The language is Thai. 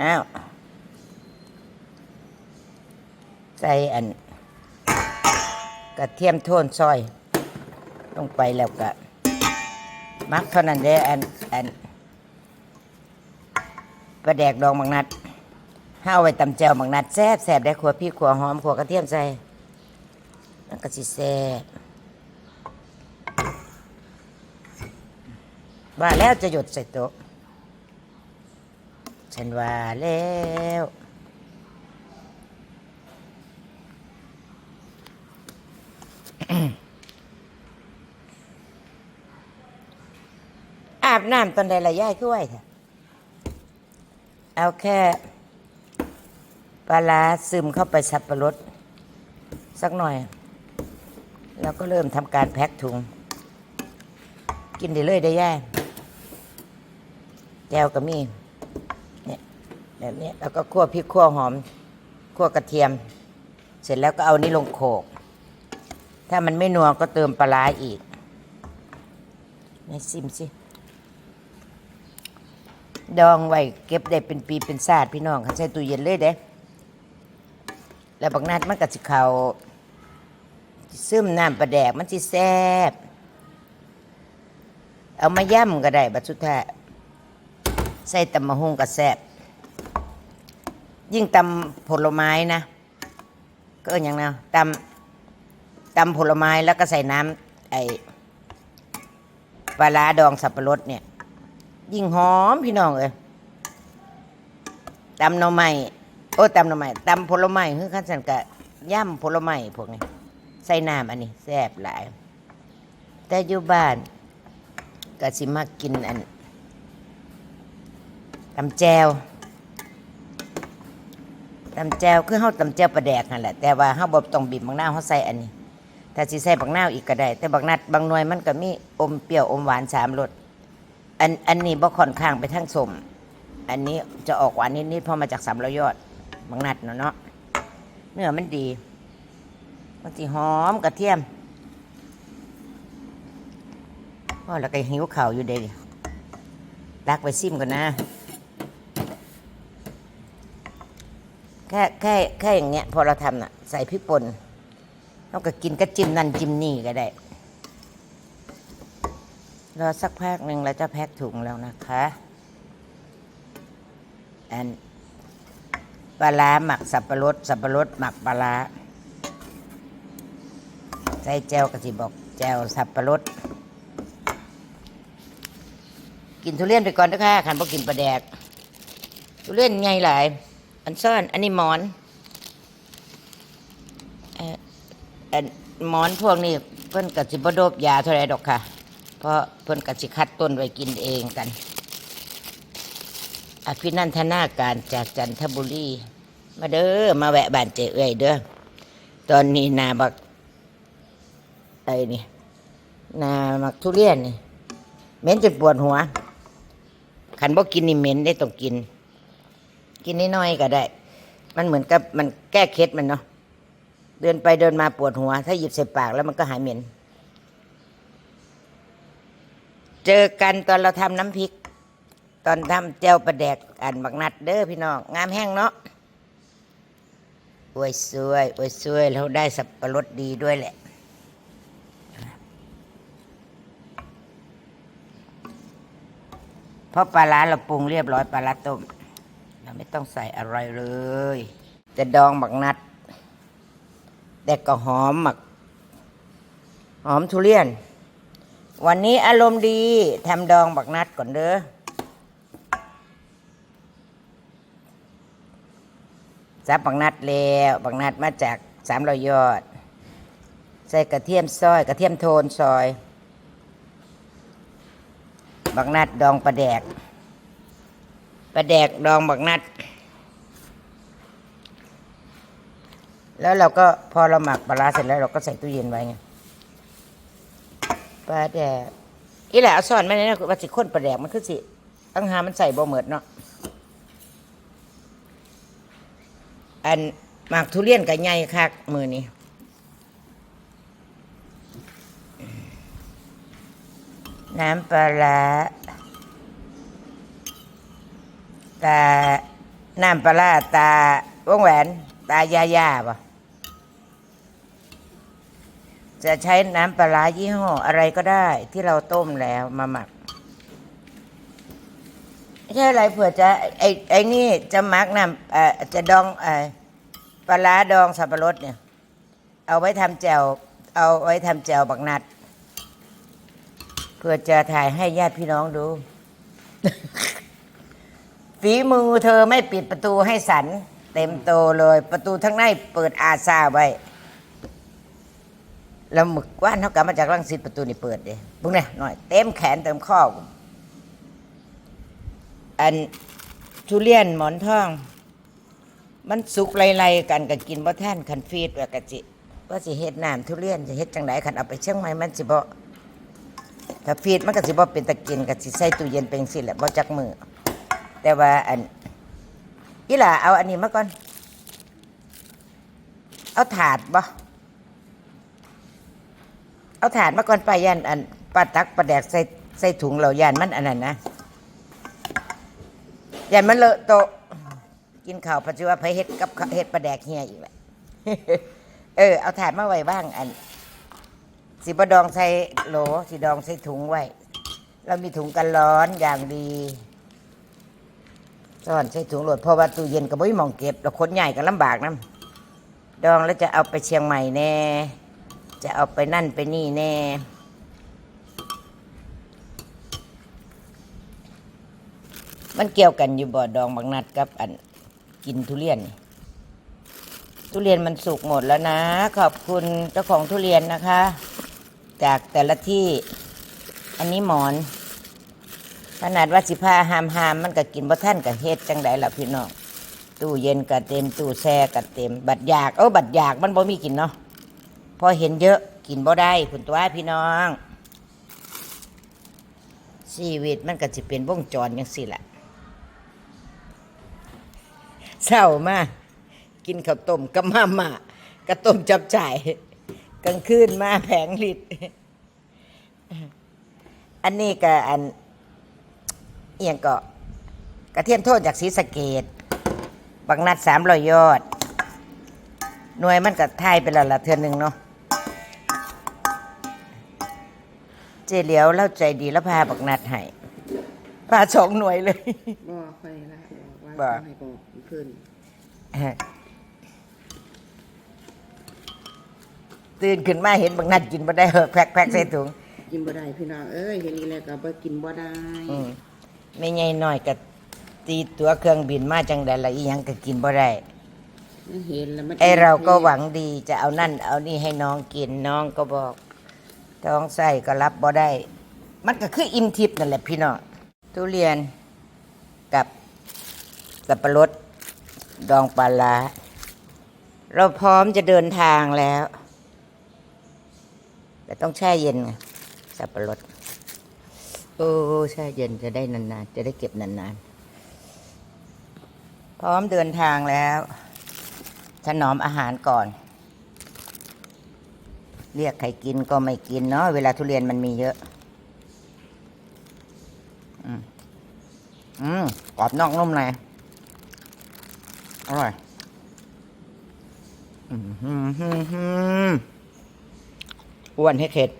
อ้าวใส่อันกระเทียมโทนซอย ลงไปแล้วก็มักเท่านั้นเด้ออันอันปลาแดกดองบางนัดห้าไว้ตำแจวบางนัดแซ่บแซ่บได้ขัวพริกขัวหอมขัวกระเทียมใส่แล้วก็สิแซ่บว่าแล้วจะหยดใส่โต๊ะ ฉันว่าแล้วอาบน้ำตอนใดละย่ายก็ไหวเถอะเอาแค่ปลาซึมเข้าไปสับประรดสักหน่อย แล้วก็เริ่มทำการแพ็คถุง กินได้เลยได้ย่ายแจวก็มี แบบนี้แล้วก็คั่วพริกคั่วหอมคั่วกระเทียม เสร็จแล้วก็เอานี่ลงโขก ถ้ามันไม่นัวก็เติมปลาร้าอีกในซิมสิดองไว้เก็บได้เป็นปีเป็นศาสตร์พี่น้องค่ะใส่ตู้เย็นเลยเด้ แล้วบางนัดมันก็สิเขาซึมน้ำปลาแดกมันสิแซ่บเอามาย่ำก็ได้บัดสุดท้ายใส่ตำมะฮุงก็แซ่บ ยิ่งตำผลไม้นะ ก็อย่างนั้นตำตำผลไม้แล้วก็ใส่น้ำไอปลาร้าดองสับปะรดเนี่ย ยิ่งหอมพี่น้องเอ้ยตำหน่อไม้โอ้ตำหน่อไม้ตำผลไม้คือขั้นสันกะย่ำผลไม้พวกนี้ ใส่น้ำอันนี้แซ่บหลาย แต่อยู่บ้านก็สิมากินอันตำแจว ตำแจวคือเฮาตำแจวปลาแดกนั่นแหละแต่ว่าเฮาบ่ต้องบีบบางหน้าวเฮาใส่อันนี้ถ้าสิใส่บางหน้าวอีกก็ได้ แต่บางนัดบางหน่วยมันก็มีอมเปรี้ยวอมหวานสามรสอันอันนี้บ่ค่อนข้างไปทั้งสมอันนี้จะออกหวานนิดๆเพราะมาจากสามร้อยยอดบางนัดเนาะเนาะเนื้อมันดีมันสิหอมกระเทียมพ่อแล้วก็หิวข่าวอยู่เด็กตักไปซิมก่อนนะ แค่แค่แค่อย่างเงี้ย พอเราทำน่ะ ใส่พริกป่นเราก็กินก็จิ้มนั่นจิ้มนี่ก็ได้ รอสักพักหนึ่งเราจะแพ็คถุงแล้วนะคะอันปลาร้าหมักสับปะรด สับปะรดหมักปลาร้าใส่แจวกะทิบอกแจวสับปะรด กินทุเรียนไปก่อนนะคะขันพอกินปลาแดก ทุเรียนไงหลาย อันซ่อนอันนี้หมอนเอ่ออันหมอนพวกนี้เพิ่นกับสิบโดบยาเท่าไรดอกค่ะ เพราะเพิ่นกสิคัดต้นไว้กินเองกัน อภินันทนาการจากจันทบุรี มาเด้อมาแวะบ้านเจเอ้ยเด้อตอนนี้นาบักไอ้นี่นาบักทุเรียนนี่เหม็นจนปวดหัวขันบ่กินนี่เหม็นได้ต้องกิน กินน้อยๆก็ได้ มันเหมือนกับมันแก้เคล็ดมันเนาะเดินไปเดินมาปวดหัว ถ้าหยิบใส่ปากแล้วมันก็หายเหม็น เจอกันตอนเราทำน้ำพริก ตอนทำแจวปลาแดกอันบักนัดเด้อพี่น้องงามแห้งเนาะอวยสวยอวยสวยเราได้สับปะรดดีด้วยแหละเพราะปลาร้าเราปรุงเรียบร้อยปลาร้าต้ม เราไม่ต้องใส่อะไรเลย จะดองบักนัด แต่ก็หอมหมัก หอมทุเรียน วันนี้อารมณ์ดีทำดองบักนัดก่อนเด้อซับบักนัดแล้วบักนัดมาจากสามรอยยอด ใส่กระเทียมซอย กระเทียมโทนซอยบักนัดดองปลาแดก ปลาแดกดองบักนัด แล้วเราก็พอเราหมักปลาร้าเสร็จแล้วเราก็ใส่ตู้เย็นไว้ไงปลาแดกอีแหละเอาซ่อนไม่ได้นะว่าสิข้นปลาแดกมันคือสิตั้งหามันใส่บ่เหมิดเนาะอันหมากทุเรียนกับใหญ่คักมือนี้น้ำปลาร้า ตาน้ำปลาตาวงแหวน ตายายาปะจะใช้น้ำปลายี่ห้ออะไรก็ได้ที่เราต้มแล้วมาหมักไม่ใช่อะไรเผื่อจะไอ้ไอ้นี่จะหมักน้ำเอ่อจะดองเอ่อปลาร้าดองสับปะรดเนี่ย เอาไว้ทำแจ่วเอาไว้ทำแจ่วบักนัด เพื่อจะถ่ายให้ญาติพี่น้องดู ฝีมือเธอไม่ปิดประตูให้สัน เต็มโตเลย ประตูทั้งในเปิดอาซาไว้ แล้วหมึกว่านเขากลับมาจากรังสิตประตูนี่เปิดเด้บุ้งเนี่ยหน่อย เต็มแขนเต็มข้ออันทุเรียนหมอนทอง มันสุกไลๆกันก็กินบ่ท่านคันฟีดว่ากะจิว่าสิเฮ็ดน้ำทุเรียนจะเฮ็ดจังไดคันเอาไปเชียงใหม่มันสิบ่ถ้าฟีดมันก็สิบ่เป็นตะกินก็สิใส่ตู้เย็นเป็นสิแหละบ่จักมือ แต่ว่าอันอีหล่าเอาอันนี้มาก่อน เอาถาดบ่เอาถาดมาก่อนไปยันอันปลาตักปลาแดกใส่ใส่ถุงเรายันมันอันนั้นนะยันมันเลอะโตกินข้าวปัจจุบันไปเฮ็ดกับเฮ็ดปลาแดกเฮียอีกแหละเออเอาถาดมาไว้บ้างอันสิบดองใส่โหลสิดองใส่ถุงไว้ เรามีถุงกันร้อนอย่างดี ซ่อนใส่ถุงโหลดเพราะว่าตู้เย็นก็บ่มีหมองเก็บแล้วคนใหญ่ก็ลำบากนํดองแล้วจะเอาไปเชียงใหม่แน่ จะเอาไปนั่นไปนี่แน่ มันเกี่ยวกันอยู่บ่ดองบางนัดกับอันกินทุเรียนนี่ทุเรียนมันสุกหมดแล้วนะ ขอบคุณเจ้าของทุเรียนนะคะ จากแต่ละที่อันนี้หมอน ขนาดว่าสิพาหามหามมันก็กินบ่ท่านกับเฮ็ดจังไดล่ะพี่น้องตู้เย็นก็เต็มตู้แช่ก็เต็ม บัดอยากเออบัดอยากมันบ่มีกินเนาะพอเห็นเยอะกินบ่ได้คุณตัวพี่น้อง ชีวิตมันก็สิเป็นวงจรจังซี่แหละเศร้ามากกินข้าวต้มกับมาม่ากระต้มจับจ่ายกลางคืนมาแผงลิดอันนี้ก็อัน เอียงก็กระเทียมโทษจากศรีสะเกดบางนัดสามรอยยอด หน่วยมันก็ทายไปแล้วละเทือนหนึ่งเนาะเจเหลียวเล่าใจดีแล้วพาบักนัดให้พาสองหน่วยเลยบ่ค่อยละบอกบ่ว่าให้บอกขึ้นตื่นขึ้นมาเห็นบางนัดกินบ่ได้เหอะแควกแควกใส่ถุง กินบ่ได้พี่น้องเอ้ยเห็นอีแล้วก็บ่กินบ่ได้อืม ไม่ใหญ่น้อยก็ตีตัวเครื่องบินมาจังใดละอีหยังก็กินบ่ได้มันเห็นแล้วมันไอเราก็หวังดีจะเอานั่น เอานี่ให้น้องกินน้องก็บอกท้องไส้ก็รับบ่ได้ มันก็คืออิ่มทิพย์นั่นแหละพี่น้องทุเรียนกับสับปะรดดองปลาร้าเราพร้อมจะเดินทางแล้ว แต่ต้องแช่เย็นไงสับปะรด โอ้แช่เย็นจะได้นานๆ จะได้เก็บนานๆ พร้อมเดินทางแล้วถนอมอาหารก่อน เรียกใครกินก็ไม่กินเนาะเวลาทุเรียนมันมีเยอะ อืมอืมกรอบนอกนุ่มในอร่อยอืมฮึมฮึมฮึมอ้วนให้เข็ด